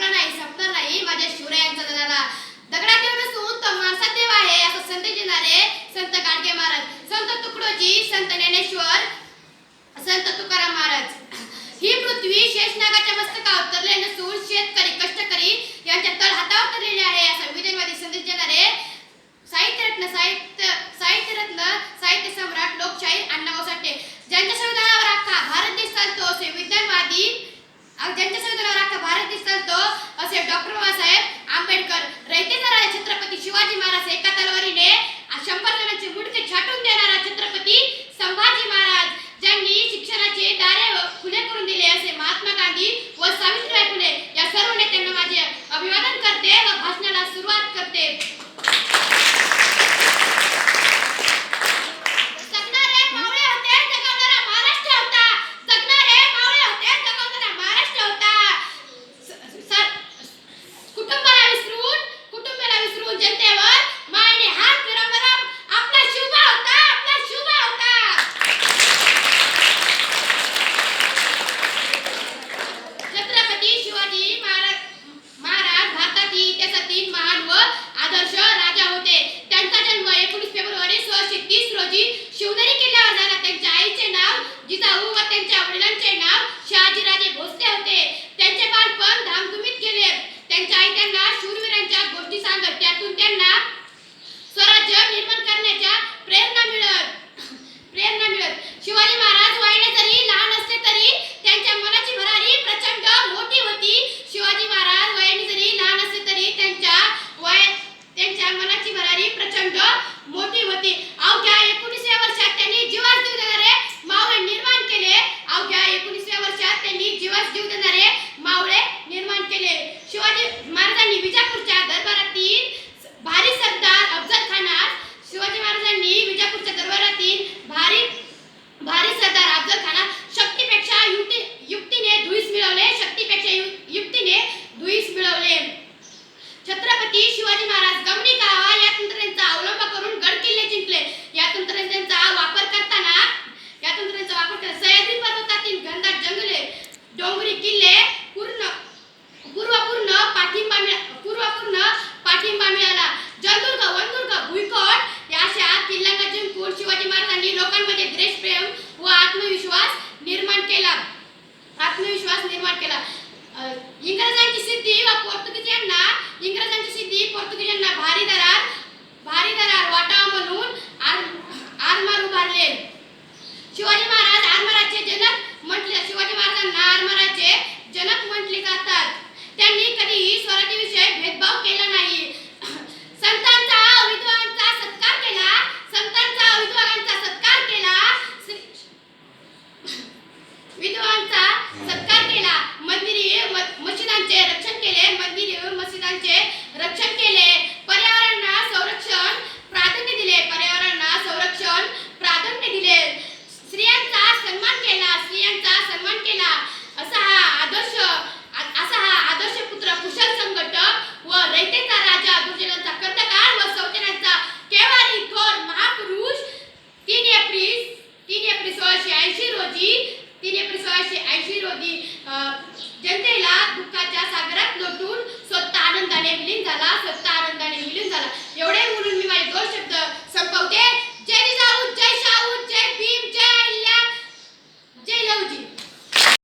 संपला नाही संपणार नाही. माझ्या शिवरायांचा दरारा दगडाचे सूत माणसा देव आहे असं संदेश देणारे संत गाडगे महाराज. संत तुकडोजी संत ज्ञानेश्वर संत तुकाराम महाराज. ही पृथ्वी शेषनागाच्या मस्तकावर उतरले नसून शेतकरी कष्टकरी यांच्या तळ हातावर उतरलेले आहे. असा विजयवादी संदेश देणारे साहित्यरत्न साहित्य साहित्यरत्न साहित्य सम्राट लोकशाही अण्णाभाऊ साठे. ज्यांच्या संविधानावर अख्खा भारत देश चालतो असे विज्ञानवादी ज्यांच्या संविधानावर अख्खा भारत डॉक्टर बाबासाहेब आंबेडकर रयतेचा छत्रपती शिवाजी महाराज एका तलवारीने शंभर ಆದರ್ಶ इंग्रजांची सिद्धी व पोर्तुगीज यांना इंग्रजांची सिद्धी पोर्तुगीज यांना भारी दरार भारी दरार वाटा जनतेला दुःखाच्या सागरात लोटून स्वतः आनंदाने मिलीन झाला स्वतः आनंदाने मिलीन झाला. एवढे म्हणून मी माझी गोष्ट